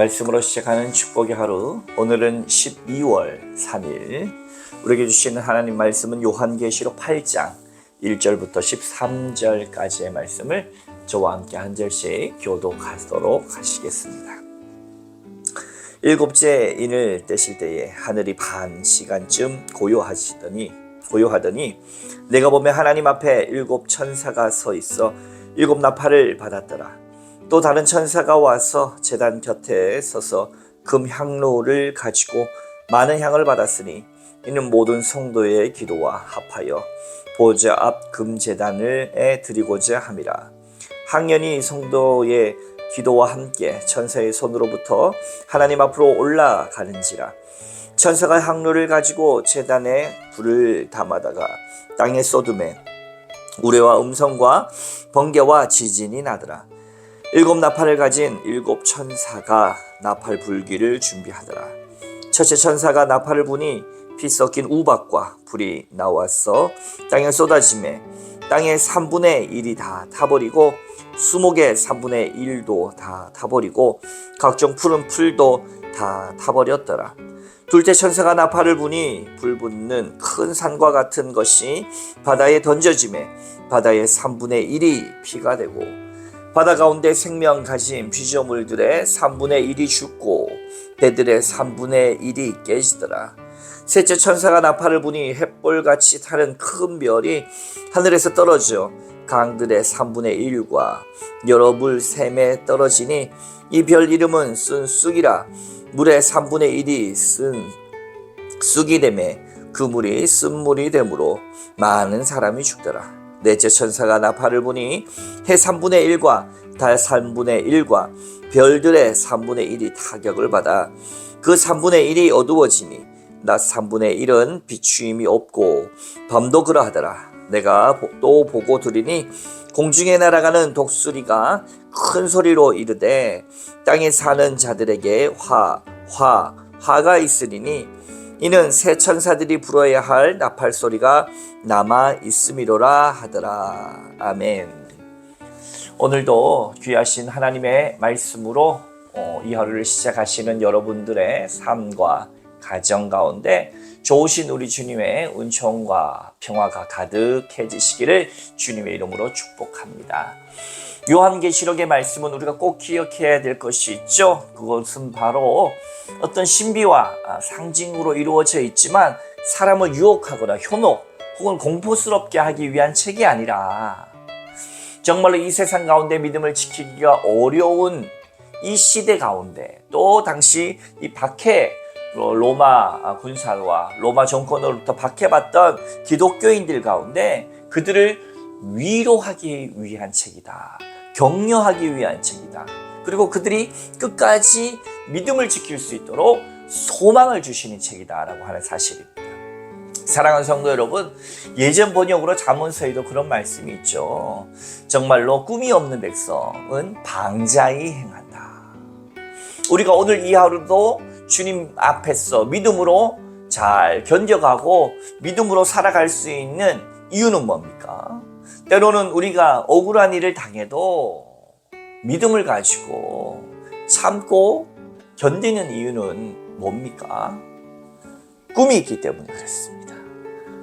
말씀으로 시작하는 축복의 하루. 오늘은 12월 3일. 우리에게 주시는 하나님 말씀은 요한계시록 8장 1절부터 13절까지의 말씀을 저와 함께 한 절씩 교독하도록 하시겠습니다. 일곱째 인을 떼실 때에 하늘이 반 시간쯤 고요하시더니 고요하더니 내가 보면 하나님 앞에 일곱 천사가 서 있어 일곱 나팔을 받았더라. 또 다른 천사가 와서 제단 곁에 서서 금 향로를 가지고 많은 향을 받았으니 이는 모든 성도의 기도와 합하여 보좌 앞 금제단을 드리고자 함이라. 항연이 성도의 기도와 함께 천사의 손으로부터 하나님 앞으로 올라가는지라. 천사가 향로를 가지고 제단에 불을 담아다가 땅에 쏟음에 우레와 음성과 번개와 지진이 나더라. 일곱 나팔을 가진 일곱 천사가 나팔 불기를 준비하더라. 첫째 천사가 나팔을 부니 피 섞인 우박과 불이 나왔어 땅에 쏟아짐에 땅의 3분의 1이 다 타버리고 수목의 3분의 1도 다 타버리고 각종 푸른 풀도 다 타버렸더라. 둘째 천사가 나팔을 부니 불 붙는 큰 산과 같은 것이 바다에 던져짐에 바다의 3분의 1이 피가 되고 바다 가운데 생명 가진 피조물들의 3분의 1이 죽고 배들의 3분의 1이 깨지더라. 셋째 천사가 나팔을 부니 햇볼같이 타는 큰 별이 하늘에서 떨어져 강들의 3분의 1과 여러 물 샘에 떨어지니 이 별 이름은 쓴 쑥이라 물의 3분의 1이 쓴 쑥이 되매 그 물이 쓴물이 되므로 많은 사람이 죽더라. 넷째 천사가 나팔을 부니 해 3분의 1과 달 3분의 1과 별들의 3분의 1이 타격을 받아 그 3분의 1이 어두워지니 낮 3분의 1은 비추임이 없고 밤도 그러하더라. 내가 또 보고 들으니 공중에 날아가는 독수리가 큰 소리로 이르되 땅에 사는 자들에게 화, 화, 화가 있으리니 이는 새 천사들이 불어야 할 나팔 소리가 남아 있음이로라 하더라. 아멘. 오늘도 귀하신 하나님의 말씀으로 어, 이 하루를 시작하시는 여러분들의 삶과 가정 가운데 좋으신 우리 주님의 은총과 평화가 가득해지시기를 주님의 이름으로 축복합니다. 요한계시록의 말씀은 우리가 꼭 기억해야 될 것이 있죠. 그것은 바로 어떤 신비와 상징으로 이루어져 있지만 사람을 유혹하거나 현혹 혹은 공포스럽게 하기 위한 책이 아니라 정말로 이 세상 가운데 믿음을 지키기가 어려운 이 시대 가운데 또 당시 이 박해 로마 군사와 로마 정권으로부터 박해받던 기독교인들 가운데 그들을 위로하기 위한 책이다. 격려하기 위한 책이다. 그리고 그들이 끝까지 믿음을 지킬 수 있도록 소망을 주시는 책이다라고 하는 사실입니다. 사랑하는 성도 여러분, 예전 번역으로 잠언서에도 그런 말씀이 있죠. 정말로 꿈이 없는 백성은 방자히 행한다. 우리가 오늘 이 하루도 주님 앞에서 믿음으로 잘 견뎌가고 믿음으로 살아갈 수 있는 이유는 뭡니까? 때로는 우리가 억울한 일을 당해도 믿음을 가지고 참고 견디는 이유는 뭡니까? 꿈이 있기 때문에 그렇습니다.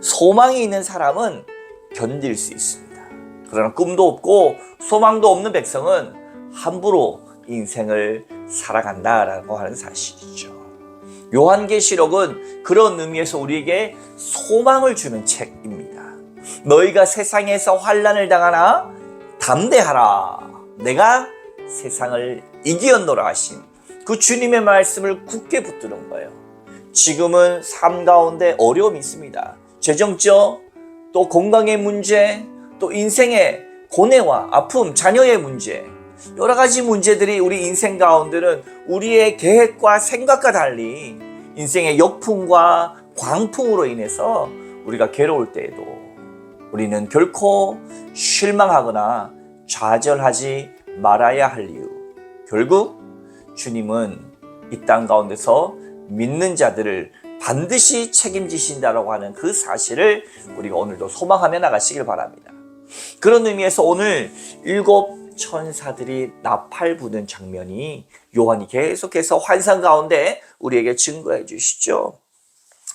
소망이 있는 사람은 견딜 수 있습니다. 그러나 꿈도 없고 소망도 없는 백성은 함부로 인생을 살아간다라고 하는 사실이죠. 요한계시록은 그런 의미에서 우리에게 소망을 주는 책입니다. 너희가 세상에서 환란을 당하나 담대하라. 내가 세상을 이기었노라 하신 그 주님의 말씀을 굳게 붙드는 거예요. 지금은 삶 가운데 어려움이 있습니다. 재정적, 또 건강의 문제, 또 인생의 고뇌와 아픔, 자녀의 문제, 여러 가지 문제들이 우리 인생 가운데는 우리의 계획과 생각과 달리 인생의 역풍과 광풍으로 인해서 우리가 괴로울 때에도 우리는 결코 실망하거나 좌절하지 말아야 할 이유. 결국 주님은 이 땅 가운데서 믿는 자들을 반드시 책임지신다라고 하는 그 사실을 우리가 오늘도 소망하며 나가시길 바랍니다. 그런 의미에서 오늘 일곱 천사들이 나팔 부는 장면이 요한이 계속해서 환상 가운데 우리에게 증거해 주시죠.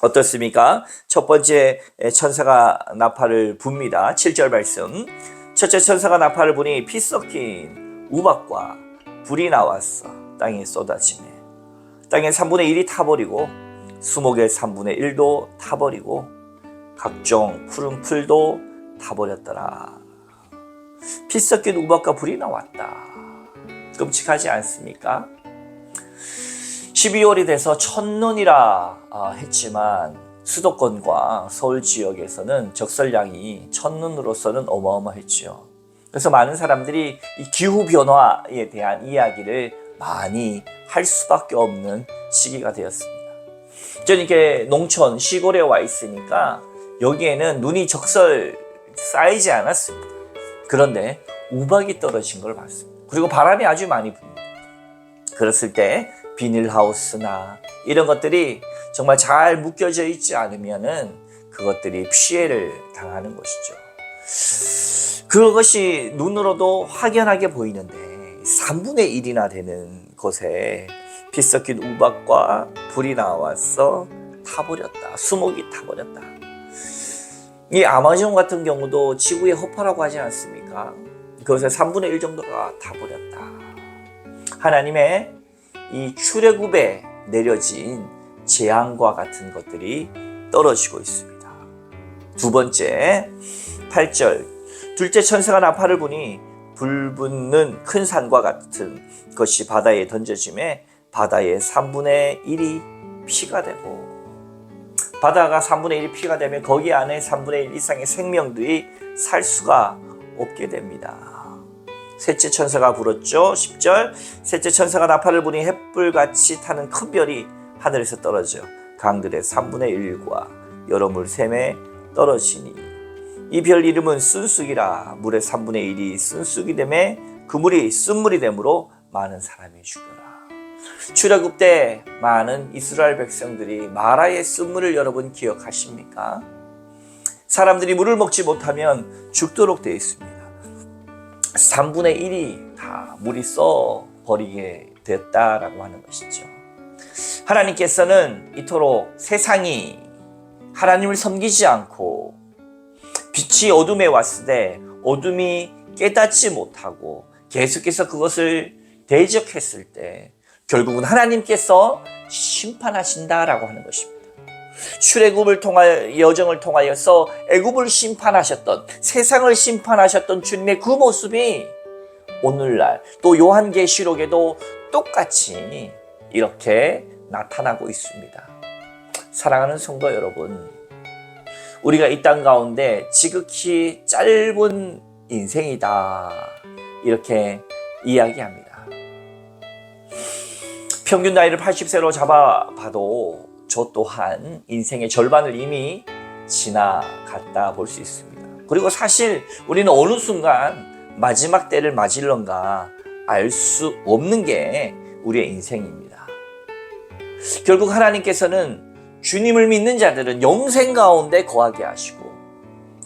어떻습니까? 첫 번째 천사가 나팔을 붑니다. 7절 말씀. 첫째 천사가 나팔을 부니 피 섞인 우박과 불이 나왔어. 땅에 쏟아지네. 땅의 3분의 1이 타버리고 수목의 3분의 1도 타버리고 각종 푸른 풀도 타버렸더라. 피 섞인 우박과 불이 나왔다. 끔찍하지 않습니까? 12월이 돼서 첫눈이라 아, 했지만 수도권과 서울 지역에서는 적설량이 첫눈으로서는 어마어마했죠. 그래서 많은 사람들이 이 기후 변화에 대한 이야기를 많이 할 수밖에 없는 시기가 되었습니다. 저는 이렇게 농촌 시골에 와 있으니까 여기에는 눈이 적설 쌓이지 않았습니다. 그런데 우박이 떨어진 걸 봤습니다. 그리고 바람이 아주 많이 붑니다. 그랬을 때 비닐하우스나 이런 것들이 정말 잘 묶여져 있지 않으면은 그것들이 피해를 당하는 것이죠. 그것이 눈으로도 확연하게 보이는데 3분의 1이나 되는 곳에 피 섞인 우박과 불이 나와서 타버렸다. 수목이 타버렸다. 이 아마존 같은 경우도 지구의 허파라고 하지 않습니까? 그것의 3분의 1 정도가 타버렸다. 하나님의 이 출애굽에 내려진 재앙과 같은 것들이 떨어지고 있습니다. 두 번째, 8절. 둘째 천사가 나팔을 부니 불 붙는 큰 산과 같은 것이 바다에 던져짐에 바다의 3분의 1이 피가 되고 바다가 3분의 1이 피가 되면 거기 안에 3분의 1 이상의 생명들이 살 수가 없게 됩니다. 셋째 천사가 불었죠. 10절. 셋째 천사가 나팔을 부니 햇불같이 타는 큰 별이 하늘에서 떨어져 강들의 3분의 1과 여러 물 샘에 떨어지니 이 별 이름은 쓴쑥이라 물의 3분의 1이 쓴쑥이 되매 그 물이 쓴물이 되므로 많은 사람이 죽여라. 출애굽 때 많은 이스라엘 백성들이 마라의 쓴물을 여러분 기억하십니까? 사람들이 물을 먹지 못하면 죽도록 되어 있습니다. 3분의 1이 다 물이 써 버리게 됐다라고 하는 것이죠. 하나님께서는 이토록 세상이 하나님을 섬기지 않고 빛이 어둠에 왔을 때 어둠이 깨닫지 못하고 계속해서 그것을 대적했을 때 결국은 하나님께서 심판하신다라고 하는 것입니다. 출애굽을 통하여 여정을 통하여서 애굽을 심판하셨던 세상을 심판하셨던 주님의 그 모습이 오늘날 또 요한계시록에도 똑같이 이렇게 나타나고 있습니다. 사랑하는 성도 여러분, 우리가 이 땅 가운데 지극히 짧은 인생이다. 이렇게 이야기합니다. 평균 나이를 80세로 잡아봐도 저 또한 인생의 절반을 이미 지나갔다 볼 수 있습니다. 그리고 사실 우리는 어느 순간 마지막 때를 맞을런가 알 수 없는 게 우리의 인생입니다. 결국 하나님께서는 주님을 믿는 자들은 영생 가운데 거하게 하시고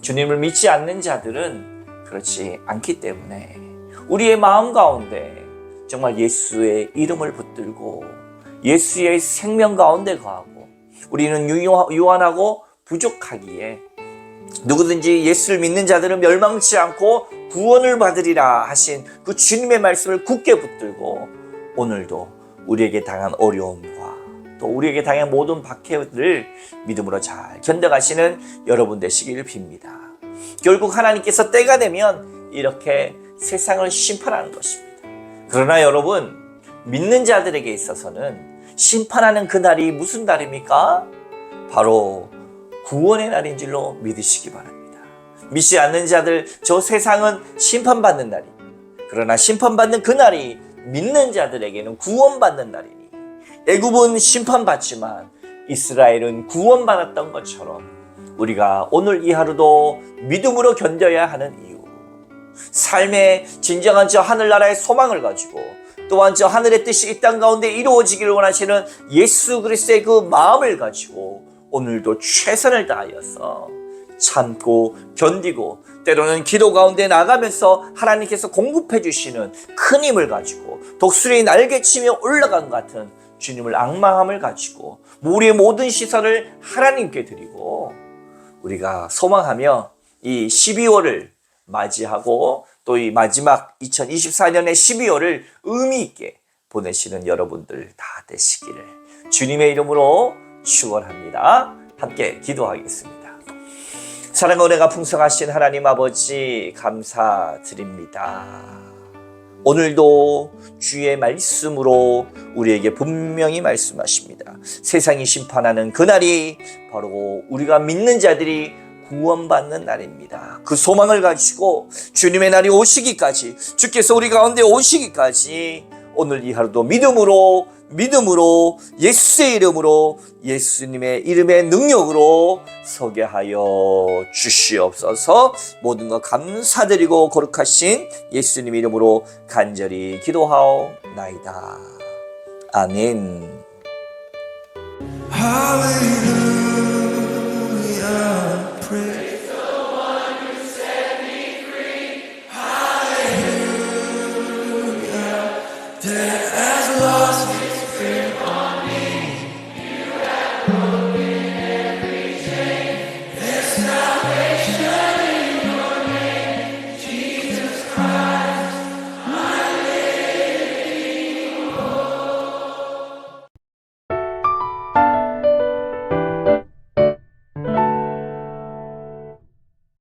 주님을 믿지 않는 자들은 그렇지 않기 때문에 우리의 마음 가운데 정말 예수의 이름을 붙들고 예수의 생명 가운데 거하고 우리는 유한하고 부족하기에 누구든지 예수를 믿는 자들은 멸망치 않고 구원을 받으리라 하신 그 주님의 말씀을 굳게 붙들고 오늘도 우리에게 당한 어려움과 또 우리에게 당한 모든 박해를 믿음으로 잘 견뎌가시는 여러분 되시기를 빕니다. 결국 하나님께서 때가 되면 이렇게 세상을 심판하는 것입니다. 그러나 여러분 믿는 자들에게 있어서는 심판하는 그 날이 무슨 날입니까? 바로 구원의 날인 줄로 믿으시기 바랍니다. 믿지 않는 자들 저 세상은 심판받는 날입니다. 그러나 심판받는 그 날이 믿는 자들에게는 구원받는 날이니 애굽은 심판받지만 이스라엘은 구원받았던 것처럼 우리가 오늘 이 하루도 믿음으로 견뎌야 하는 이유 삶의 진정한 저 하늘나라의 소망을 가지고 또한 저 하늘의 뜻이 이 땅 가운데 이루어지기를 원하시는 예수 그리스도의 그 마음을 가지고 오늘도 최선을 다하여서 참고 견디고 때로는 기도 가운데 나가면서 하나님께서 공급해 주시는 큰 힘을 가지고 독수리 날개치며 올라간 것 같은 주님을 악마함을 가지고 우리의 모든 시선을 하나님께 드리고 우리가 소망하며 이 12월을 맞이하고 또 이 마지막 2024년의 12월을 의미 있게 보내시는 여러분들 다 되시기를 주님의 이름으로 축원합니다. 함께 기도하겠습니다. 사랑과 은혜가 풍성하신 하나님 아버지 감사드립니다. 오늘도 주의 말씀으로 우리에게 분명히 말씀하십니다. 세상이 심판하는 그날이 바로 우리가 믿는 자들이 구원받는 날입니다. 그 소망을 가지고 주님의 날이 오시기까지 주께서 우리 가운데 오시기까지 오늘 이 하루도 믿음으로 믿음으로 예수의 이름으로 예수님의 이름의 능력으로 서게 하여 주시옵소서 모든 것 감사드리고 거룩하신 예수님 이름으로 간절히 기도하옵나이다. 아멘. Hallelujah, pray.